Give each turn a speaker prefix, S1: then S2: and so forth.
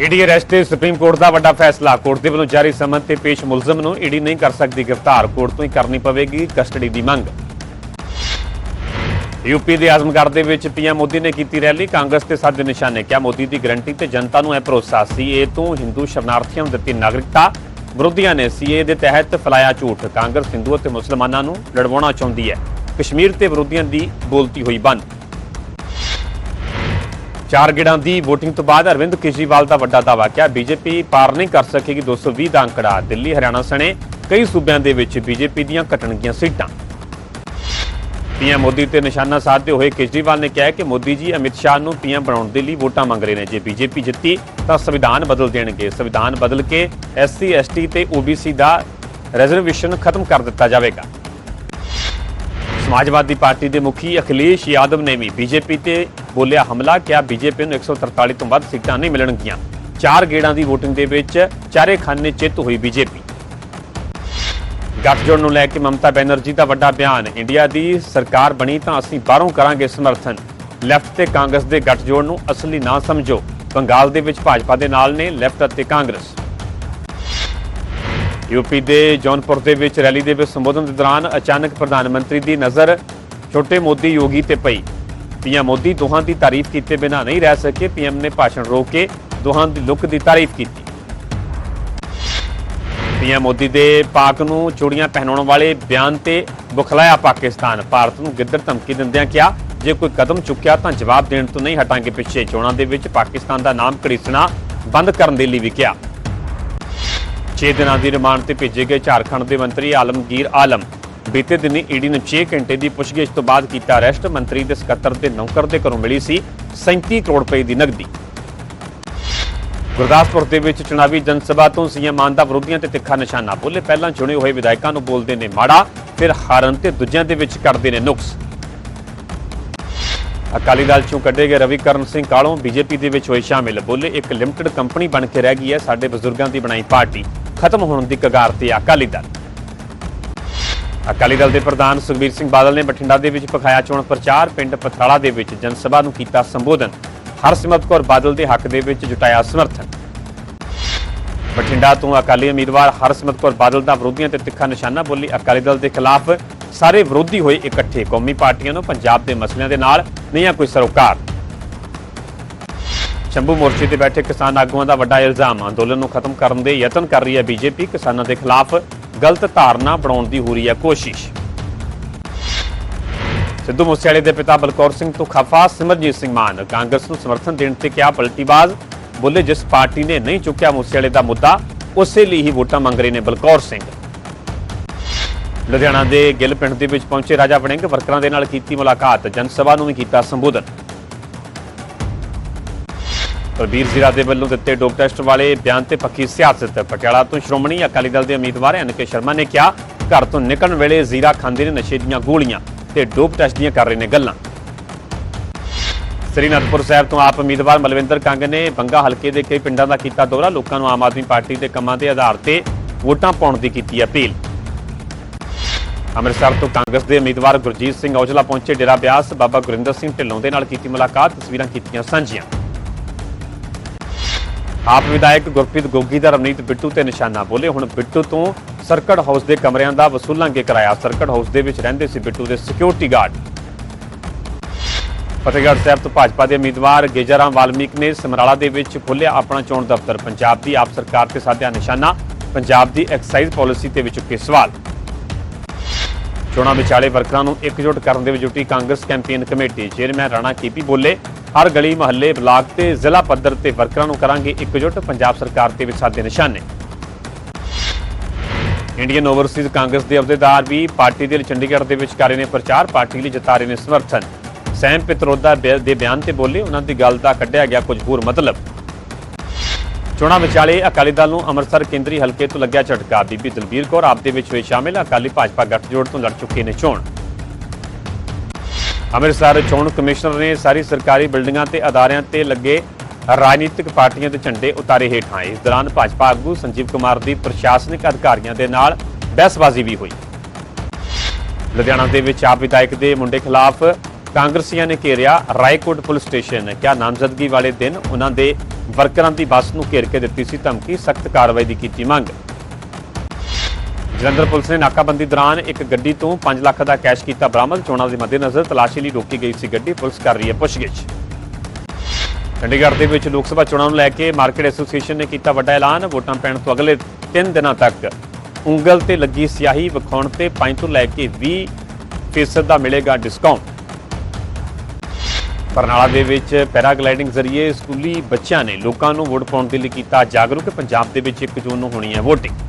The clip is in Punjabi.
S1: ਈਡੀ ਅਰੈਸਟ ਤੇ ਸੁਪਰੀਮ ਕੋਰਟ ਦਾ ਵੱਡਾ ਫੈਸਲਾ। ਕੋਰਟ ਦੇ ਵੱਲੋਂ ਜਾਰੀ ਸਮਨ ਤੇ ਪੇਸ਼ ਮੁਲਜ਼ਮ ਨੂੰ ਈਡੀ ਨਹੀਂ ਕਰ ਸਕਦੀ ਗ੍ਰਿਫਤਾਰ। ਕੋਰਟ ਤੋਂ ਹੀ ਕਰਨੀ ਪਵੇਗੀ ਕਸਟਡੀ ਦੀ ਮੰਗ। ਯੂਪੀ ਦੇ ਆਜ਼ਮਗੜ ਦੇ ਵਿੱਚ ਪੀਐਮ ਮੋਦੀ ਨੇ ਕੀਤੀ ਰੈਲੀ। ਕਾਂਗਰਸ ਤੇ ਸਾਧੇ ਨਿਸ਼ਾਨੇ। ਕਿਹਾ ਮੋਦੀ ਦੀ ਗਰੰਟੀ ਤੇ ਜਨਤਾ ਨੂੰ ਇਹ ਭਰੋਸਾ। ਸੀਏ ਤੋਂ ਹਿੰਦੂ ਸ਼ਰਨਾਰਥੀਆਂ ਨੂੰ ਦਿੱਤੀ ਨਾਗਰਿਕਤਾ। ਵਿਰੋਧੀਆਂ ਨੇ ਸੀਏ ਦੇ ਤਹਿਤ ਫਲਾਇਆ ਝੂਠ। ਕਾਂਗਰਸ, ਹਿੰਦੂ ਅਤੇ ਮੁਸਲਮਾਨਾਂ ਨੂੰ ਲੜਵਾਉਣਾ ਚਾਹੁੰਦੀ ਹੈ। ਕਸ਼ਮੀਰ ਤੇ ਵਿਰੋਧੀਆਂ ਦੀ ਬੋਲਤੀ ਹੋਈ ਬੰਦ। ਚਾਰ ਗੇੜਾਂ ਦੀ VOTING ਤੋਂ ਬਾਅਦ ਅਰਵਿੰਦ ਕੇਜਰੀਵਾਲ ਦਾ ਵੱਡਾ ਦਾਅਵਾ ਕਿਹਾ, ਬੀਜੇਪੀ ਪਾਰ ਨਹੀਂ ਕਰ ਸਕੇਗੀ 220 ਦਾ ਅੰਕੜਾ। ਦਿੱਲੀ, ਹਰਿਆਣਾ ਸਣੇ ਕਈ ਸੂਬਿਆਂ ਦੇ ਵਿੱਚ ਬੀਜੇਪੀ ਦੀਆਂ ਘਟਣਗੀਆਂ ਸੀਟਾਂ। ਪੀਐਮ ਮੋਦੀ ਤੇ ਨਿਸ਼ਾਨਾ ਸਾਧਦੇ ਹੋਏ ਕੇਜਰੀਵਾਲ ਨੇ ਕਿਹਾ ਕਿ ਮੋਦੀ ਜੀ ਅਮਿਤ ਸ਼ਾਹ ਨੂੰ ਪੀਐਮ ਬਣਾਉਣ ਦੇ ਲਈ ਵੋਟਾਂ ਮੰਗ ਰਹੇ ਨੇ। ਜੇ ਬੀਜੇਪੀ ਜਿੱਤੀ ਤਾਂ ਸੰਵਿਧਾਨ ਬਦਲ ਦੇਣਗੇ। ਸੰਵਿਧਾਨ ਬਦਲ ਕੇ ਐਸਸੀ ਐਸਟੀ ਤੇ ਓਬੀਸੀ ਦਾ ਰਿਜ਼ਰਵੇਸ਼ਨ ਖਤਮ ਕਰ ਦਿੱਤਾ ਜਾਵੇਗਾ। ਸਮਾਜਵਾਦੀ ਪਾਰਟੀ ਦੇ ਮੁਖੀ ਅਖਿਲੇਸ਼ ਯਾਦਵ ਨੇ ਵੀ ਬੀਜੇਪੀ ਤੇ ਬੋਲਿਆ, ਹਮਲਾ ਕਿਹਾ ਬੀਜੇਪੀ ਨੂੰ 143 ਤੋਂ ਵੱਧ ਸੀਟਾਂ ਨਹੀਂ ਮਿਲਣਗੀਆਂ। ਚਾਰ ਗੇੜਾਂ ਦੀ VOTING ਦੇ ਵਿੱਚ ਚਾਰੇ ਖਾਨੇ ਚਿੱਤ ਹੋਈ ਬੀਜੇਪੀ ਗੱਠਜੋੜ ਨੂੰ ਲੈ ਕੇ ਮਮਤਾ ਬੈਨਰਜੀ ਦਾ ਵੱਡਾ ਬਿਆਨ, ਇੰਡੀਆ ਦੀ ਸਰਕਾਰ ਬਣੀ ਤਾਂ ਅਸੀਂ ਬਾਹਰੋਂ ਕਰਾਂਗੇ ਸਮਰਥਨ। ਲੈਫਟ ਤੇ ਕਾਂਗਰਸ ਦੇ ਗੱਠਜੋੜ ਨੂੰ ਅਸਲੀ ਨਾ ਸਮਝੋ। ਬੰਗਾਲ ਦੇ ਵਿੱਚ ਭਾਜਪਾ ਦੇ ਨਾਲ ਨੇ ਲੈਫਟ ਅਤੇ ਕਾਂਗਰਸ। ਯੂਪੀ ਦੇ ਜੌਨਪੁਰ ਦੇ ਵਿੱਚ ਰੈਲੀ ਦੇ ਵਿੱਚ ਸੰਬੋਧਨ ਦੇ ਦੌਰਾਨ ਅਚਾਨਕ ਪ੍ਰਧਾਨ ਮੰਤਰੀ ਦੀ ਨਜ਼ਰ ਛੋਟੇ ਮੋਦੀ ਯੋਗੀ ਤੇ ਪਈ। ਪੀਐਮ ਮੋਦੀ ਦੋਹਾਂ ਦੀ ਤਾਰੀਫ ਕੀਤੇ ਬਿਨਾਂ ਨਹੀਂ ਰਹਿ ਸਕੇ। ਪੀਐਮ ਨੇ ਭਾਸ਼ਣ ਰੋਕ ਕੇ ਦੋਹਾਂ ਦੀ ਲੁੱਕ ਦੀ ਤਾਰੀਫ ਕੀਤੀ। ਪੀਐਮ ਮੋਦੀ ਦੇ ਪਾਕ ਨੂੰ ਚੂੜੀਆਂ ਪਹਿਨਾਉਣ ਵਾਲੇ ਬਿਆਨ ਤੇ ਬੁਖਲਾਇਆ ਪਾਕਿਸਤਾਨ। ਭਾਰਤ ਨੂੰ ਗਿੱਦੜ ਧਮਕੀ ਦਿੰਦਿਆਂ ਕਿਹਾ, ਜੇ ਕੋਈ ਕਦਮ ਚੁੱਕਿਆ ਤਾਂ ਜਵਾਬ ਦੇਣ ਤੋਂ ਨਹੀਂ ਹਟਾਂਗੇ। ਪਿੱਛੇ ਚੋਣਾਂ ਦੇ ਵਿੱਚ ਪਾਕਿਸਤਾਨ ਦਾ ਨਾਮ ਘੜੀਸਣਾ ਬੰਦ ਕਰਨ ਦੇ ਲਈ ਵੀ ਕਿਹਾ। 6 ਦਿਨਾਂ ਦੀ ਰਿਮਾਂਡ ਤੇ ਭੇਜੇ ਗਏ ਝਾਰਖੰਡ ਦੇ ਮੰਤਰੀ ਆਲਮਗੀਰ ਆਲਮ। ਬੀਤੇ ਦਿਨੀ ਈਡੀ ਨੇ 6 ਘੰਟੇ ਦੀ ਪੁੱਛਗਿੱਛ ਤੋਂ ਬਾਅਦ ਕੀਤਾ ਅਰੈਸਟ, ਮੰਤਰੀ ਦੇ ਸਕੱਤਰ ਤੇ ਨੌਕਰ ਦੇ ਘਰੋਂ ਮਿਲੀ ਸੀ 37 ਕਰੋੜ ਰੁਪਏ ਦੀ ਨਕਦੀ। ਗੁਰਦਾਸਪੁਰ ਦੇ ਵਿੱਚ ਚੁਣਾਵੀ ਜਨਸਭਾ ਤੋਂ ਸੀਐਮ ਮਾਨ ਦਾ ਵਿਰੋਧੀਆਂ ਤੇ ਤਿੱਖਾ ਨਿਸ਼ਾਨਾ ਬੋਲੇ। ਪਹਿਲਾਂ ਚੁਣੇ ਹੋਏ ਵਿਧਾਇਕਾਂ ਨੂੰ ਬੋਲਦੇ ਨੇ ਮਾੜਾ, ਫਿਰ ਹਾਰਨ ਤੇ ਦੂਜਿਆਂ ਦੇ ਵਿੱਚ ਕਰਦੇ ਨੇ ਨੁਕਸ। ਅਕਾਲੀ ਦਲ ਚੋਂ ਕੱਢੇ ਗਏ ਰਵੀਕਰਨ ਸਿੰਘ ਕਾਲੋਂ ਬੀਜੇਪੀ ਦੇ ਵਿੱਚ ਹੋਏ ਸ਼ਾਮਿਲ ਬੋਲੇ। ਇੱਕ ਲਿਮਟਿਡ ਕੰਪਨੀ ਬਣ ਕੇ ਰਹਿ ਗਈ ਹੈ ਸਾਡੇ ਬਜ਼ੁਰਗਾਂ ਦੀ ਬਣਾਈ ਪਾਰਟੀ। ਖਤਮ ਹੋਣ ਦੀ ਕਗਾਰ ਤੇ ਆ ਅਕਾਲੀ ਦਲ। ਅਕਾਲੀ ਦਲ ਦੇ ਪ੍ਰਧਾਨ ਸੁਖਬੀਰ ਸਿੰਘ ਬਾਦਲ ਨੇ ਬਠਿੰਡਾ ਦੇ ਵਿੱਚ ਪਖਾਇਆ ਚੋਣ ਪ੍ਰਚਾਰ, ਪਿੰਡ ਪਥਰਾਲਾ ਦੇ ਵਿੱਚ ਜਨਸਭਾ ਨੂੰ ਕੀਤਾ ਸੰਬੋਧਨ। ਹਰਸਿਮਰਤ ਕੌਰ ਬਾਦਲ ਦੇ ਹੱਕ ਦੇ ਵਿੱਚ ਜੁਟਾਇਆ ਸਮਰਥਨ। ਬਠਿੰਡਾ ਤੋਂ ਅਕਾਲੀ ਉਮੀਦਵਾਰ ਹਰਸਿਮਰਤ ਕੌਰ ਬਾਦਲ ਦਾ ਵਿਰੋਧੀਆਂ ਤੇ ਤਿੱਖਾ ਨਿਸ਼ਾਨਾ ਬੋਲੀ ਅਕਾਲੀ ਦਲ ਦੇ ਖਿਲਾਫ ਸਾਰੇ ਵਿਰੋਧੀ ਹੋਏ ਇਕੱਠੇ ਕੌਮੀ ਪਾਰਟੀਆਂ ਨੂੰ ਪੰਜਾਬ ਦੇ ਮਸਲਿਆਂ ਦੇ ਨਾਲ ਨਹੀਂ ਆ ਕੋਈ ਸਰੋਕਾਰ। ਸ਼ੰਭੂ ਮੋਰਚੇ ਤੇ ਬੈਠੇ ਕਿਸਾਨ ਆਗੂਆਂ ਦਾ ਵੱਡਾ ਇਲਜ਼ਾਮ। ਅੰਦੋਲਨ ਨੂੰ ਖਤਮ ਕਰਨ ਦੇ ਯਤਨ ਕਰ ਰਹੀ ਹੈ ਬੀਜੇਪੀ। ਕਿਸਾਨਾਂ ਦੇ ਖਿਲਾਫ ਗਲਤ ਧਾਰਨਾ ਬਣਾਉਣ ਦੀ ਹੋ ਰਹੀ ਹੈ ਕੋਸ਼ਿਸ਼। ਸਿੱਧੂ ਮੂਸੇਵਾਲੇ ਦੇ ਪਿਤਾ ਬਲਕੌਰ ਸਿੰਘ ਤੋਂ ਖਫਾ ਸਿਮਰਜੀਤ ਸਿੰਘ ਮਾਨ ਕਾਂਗਰਸ ਨੂੰ ਸਮਰਥਨ ਦੇਣ ਤੇ ਕਿਹਾ ਪਲਟੀਬਾਜ਼, ਬੋਲੇ ਜਿਸ ਪਾਰਟੀ ਨੇ ਨਹੀਂ ਚੁੱਕਿਆ ਮੂਸੇਵਾਲੇ ਦਾ ਮੁੱਦਾ, ਉਸੇ ਲਈ ਹੀ ਵੋਟਾਂ ਮੰਗ ਰਹੇ ਨੇ ਬਲਕੌਰ ਸਿੰਘ। ਲੁਧਿਆਣਾ ਦੇ ਗਿੱਲ ਪਿੰਡ ਦੇ ਵਿੱਚ ਪਹੁੰਚੇ ਰਾਜਾ ਵੜਿੰਗ, ਵਰਕਰਾਂ ਦੇ ਨਾਲ ਕੀਤੀ ਮੁਲਾਕਾਤ, ਜਨ ਸਭਾ ਨੂੰ ਵੀ ਕੀਤਾ ਸੰਬੋਧਨ। ਪ੍ਰਬੀਰ ਜ਼ੀਰਾ ਦੇ ਵੱਲੋਂ ਦਿੱਤੇ ਡੋਪ ਟੈਸਟ ਵਾਲੇ ਬਿਆਨ ਤੇ ਪੱਕੀ ਸਿਆਸਤ। ਪਟਿਆਲਾ ਤੋਂ ਸ਼੍ਰੋਮਣੀ ਅਕਾਲੀ ਦਲ ਦੇ ਉਮੀਦਵਾਰ ਐਨ ਕੇ ਸ਼ਰਮਾ ਨੇ ਕਿਹਾ, ਘਰ ਤੋਂ ਨਿਕਲਣ ਵੇਲੇ ਜ਼ੀਰਾ ਖਾਂਦੇ ਨੇ ਨਸ਼ੇ ਦੀਆਂ ਗੋਲੀਆਂ ਤੇ ਡੋਪ ਟੈਸਟ ਦੀਆਂ ਕਰ ਰਹੇ ਨੇ ਗੱਲਾਂ। ਸ੍ਰੀ ਅਨੰਦਪੁਰ ਸਾਹਿਬ ਤੋਂ ਆਪ ਉਮੀਦਵਾਰ ਮਲਵਿੰਦਰ ਕੰਗ ਨੇ ਬੰਗਾ ਹਲਕੇ ਦੇ ਕਈ ਪਿੰਡਾਂ ਦਾ ਕੀਤਾ ਦੌਰਾ, ਲੋਕਾਂ ਨੂੰ ਆਮ ਆਦਮੀ ਪਾਰਟੀ ਦੇ ਕੰਮਾਂ ਦੇ ਆਧਾਰ ਤੇ ਵੋਟਾਂ ਪਾਉਣ ਦੀ ਕੀਤੀ ਅਪੀਲ। ਅੰਮ੍ਰਿਤਸਰ ਤੋਂ ਕਾਂਗਰਸ ਦੇ ਉਮੀਦਵਾਰ ਗੁਰਜੀਤ ਸਿੰਘ ਔਜਲਾ ਪਹੁੰਚੇ ਡੇਰਾ ਬਿਆਸ, ਬਾਬਾ ਗੁਰਿੰਦਰ ਸਿੰਘ ਢਿੱਲੋਂ ਦੇ ਨਾਲ ਕੀਤੀ ਮੁਲਾਕਾਤ, ਤਸਵੀਰਾਂ ਕੀਤੀਆਂ ਸਾਂਝੀਆਂ। ਆਪ ਵਿਧਾਇਕ ਗੁਰਪ੍ਰੀਤ ਗੋਗੀ ਦਾ ਰਵਨੀਤ ਬਿੱਟੂ ਤੇ ਨਿਸ਼ਾਨਾ ਬੋਲੇ। ਹੁਣ ਬਿੱਟੂ ਤੋਂ ਸਰਕਟ ਹਾਊਸ ਦੇ ਕਮਰਿਆਂ ਦਾ ਵਸੂਲਾਂਗੇ ਕਿਰਾਇਆ। ਸਰਕਟ ਹਾਊਸ ਦੇ ਵਿੱਚ ਰਹਿੰਦੇ ਸੀ ਬਿੱਟੂ ਦੇ ਸਿਕਿਉਰਿਟੀ ਗਾਰਡ ਫਤਿਹਗੜ੍ਹ ਸਾਹਿਬ ਤੋਂ ਭਾਜਪਾ ਦੇ ਉਮੀਦਵਾਰ ਗੇਜਰਾਮ ਵਾਲਮੀਕ ਨੇ ਸਮਰਾਲਾ ਦੇ ਵਿੱਚ ਖੋਲ੍ਹਿਆ ਆਪਣਾ ਚੋਣ ਦਫ਼ਤਰ। ਪੰਜਾਬ ਦੀ ਆਪ ਸਰਕਾਰ ਤੇ ਸਾਧਿਆ ਨਿਸ਼ਾਨਾ, ਪੰਜਾਬ ਦੀ ਐਕਸਾਈਜ਼ ਪਾਲਿਸੀ ਤੇ ਵੀ ਚੁੱਕੇ ਸਵਾਲ। ਚੋਣਾਂ ਵਿਚਾਲੇ ਵਰਕਰਾਂ ਨੂੰ ਇਕਜੁੱਟ ਕਰਨ ਦੇ ਵਿੱਚ ਜੁਟੀ Congress campaign committee. Chairman Rana KP ਬੋਲੇ। ਹਰ ਗਲੀ, ਮੁਹੱਲੇ, ਬਲਾਕ ਤੇ ਜ਼ਿਲ੍ਹਾ ਪੱਧਰ ਤੇ ਵਰਕਰਾਂ ਨੂੰ ਕਰਾਂਗੇ ਇਕਜੁੱਟ। ਪੰਜਾਬ ਸਰਕਾਰ ਤੇ ਵੀ ਸਾਦੇ ਨਿਸ਼ਾਨੇ। ਇੰਡੀਅਨ ਓਵਰਸੀਜ਼ ਕਾਂਗਰਸ ਦੇ ਅਹੁਦੇਦਾਰ ਵੀ ਪਾਰਟੀ ਦੇ ਲਈ ਚੰਡੀਗੜ੍ਹ ਦੇ ਵਿੱਚ ਕਰ ਰਹੇ ਨੇ ਪ੍ਰਚਾਰ, ਪਾਰਟੀ ਲਈ ਜਤਾ ਰਹੇ ਨੇ ਸਮਰਥਨ। ਸੈਮ ਪਿਤਰੋਦਾ ਦੇ ਬਿਆਨ ਤੇ ਬੋਲੇ, ਉਹਨਾਂ ਦੀ ਗੱਲ ਦਾ ਕੱਢਿਆ ਗਿਆ ਕੁਝ ਹੋਰ ਮਤਲਬ। ਚੋਣਾਂ ਵਿਚਾਲੇ ਅਕਾਲੀ ਦਲ ਨੂੰ ਅੰਮ੍ਰਿਤਸਰ ਕੇਂਦਰੀ ਹਲਕੇ ਤੋਂ ਲੱਗਿਆ ਝਟਕਾ। ਬੀਬੀ ਦਲਬੀਰ ਕੌਰ ਆਪ ਦੇ ਵਿੱਚ ਹੋਏ ਸ਼ਾਮਿਲ, ਅਕਾਲੀ ਭਾਜਪਾ ਗੱਠਜੋੜ ਤੋਂ ਲੜ ਚੁੱਕੇ ਨੇ ਚੋਣ। ਅੰਮ੍ਰਿਤਸਰ ਚੋਣ ਕਮਿਸ਼ਨਰ ਨੇ ਸਾਰੀ ਸਰਕਾਰੀ ਬਿਲਡਿੰਗਾਂ ਤੇ ਅਦਾਰਿਆਂ ਤੇ ਲੱਗੇ ਰਾਜਨੀਤਿਕ ਪਾਰਟੀਆਂ ਦੇ ਝੰਡੇ ਉਤਾਰੇ ਹੇਠਾਂ। ਇਸ ਦੌਰਾਨ ਭਾਜਪਾ ਆਗੂ ਸੰਜੀਵ ਕੁਮਾਰ ਦੀ ਪ੍ਰਸ਼ਾਸਨਿਕ ਅਧਿਕਾਰੀਆਂ ਦੇ ਨਾਲ ਬਹਿਸਬਾਜ਼ੀ ਵੀ ਹੋਈ। ਲੁਧਿਆਣਾ ਦੇ ਵਿੱਚ ਆਪ ਵਿਧਾਇਕ ਦੇ ਮੁੰਡੇ ਖਿਲਾਫ ਕਾਂਗਰਸੀਆਂ ਨੇ ਘੇਰਿਆ ਰਾਏਕੋਟ ਪੁਲਿਸ ਸਟੇਸ਼ਨ। ਕਿਆ ਨਾਮਜ਼ਦਗੀ ਵਾਲੇ ਦਿਨ ਉਹਨਾਂ ਦੇ ਵਰਕਰਾਂ ਦੀ ਬੱਸ ਨੂੰ ਘੇਰ ਕੇ ਦਿੱਤੀ ਸੀ ਧਮਕੀ, ਸਖਤ ਕਾਰਵਾਈ ਦੀ ਕੀਤੀ ਮੰਗ। ਜਲੰਧਰ ਪੁਲਿਸ ਨੇ ਨਾਕਾਬੰਦੀ ਦੌਰਾਨ ਇੱਕ ਗੱਡੀ ਤੋਂ 5 ਲੱਖ ਦਾ ਕੈਸ਼ ਕੀਤਾ ਬਰਾਮਦ। ਚੋਣਾਂ ਦੇ ਮੱਦੇਨਜ਼ਰ ਤਲਾਸ਼ੀ ਲਈ ਰੋਕੀ ਗਈ ਸੀ ਗੱਡੀ। ਪੁਲਿਸ ਕਰ ਰਹੀ ਹੈ ਪੁੱਛਗਿੱਛ। ਚੰਡੀਗੜ੍ਹ ਦੇ ਵਿੱਚ ਲੋਕ ਸਭਾ ਚੋਣਾਂ ਨੂੰ ਲੈ ਕੇ ਮਾਰਕੀਟ ਐਸੋਸੀਏਸ਼ਨ ਨੇ ਕੀਤਾ ਵੱਡਾ ਐਲਾਨ। ਵੋਟਾਂ ਪੈਣ ਤੋਂ ਅਗਲੇ 3 ਦਿਨਾਂ ਤੱਕ ਉਂਗਲ ਤੇ ਲੱਗੀ ਸਿਆਹੀ ਵਿਖਾਉਣ ਤੇ 5 ਤੋਂ ਲੈ ਕੇ 20 ਫੀਸਦ ਦਾ ਮਿਲੇਗਾ ਡਿਸਕਾਊਂਟ। ਬਰਨਾਲਾ ਦੇ ਵਿੱਚ ਪੈਰਾਗਲਾਈਡਿੰਗ ਜ਼ਰੀਏ ਸਕੂਲੀ ਬੱਚਿਆਂ ਨੇ ਲੋਕਾਂ ਨੂੰ ਵੋਟ ਪਾਉਣ ਦੇ ਲਈ ਕੀਤਾ ਜਾਗਰੂਕ। ਪੰਜਾਬ ਦੇ ਵਿੱਚ 1 ਜੂਨ ਨੂੰ ਹੋਣੀ ਹੈ VOTING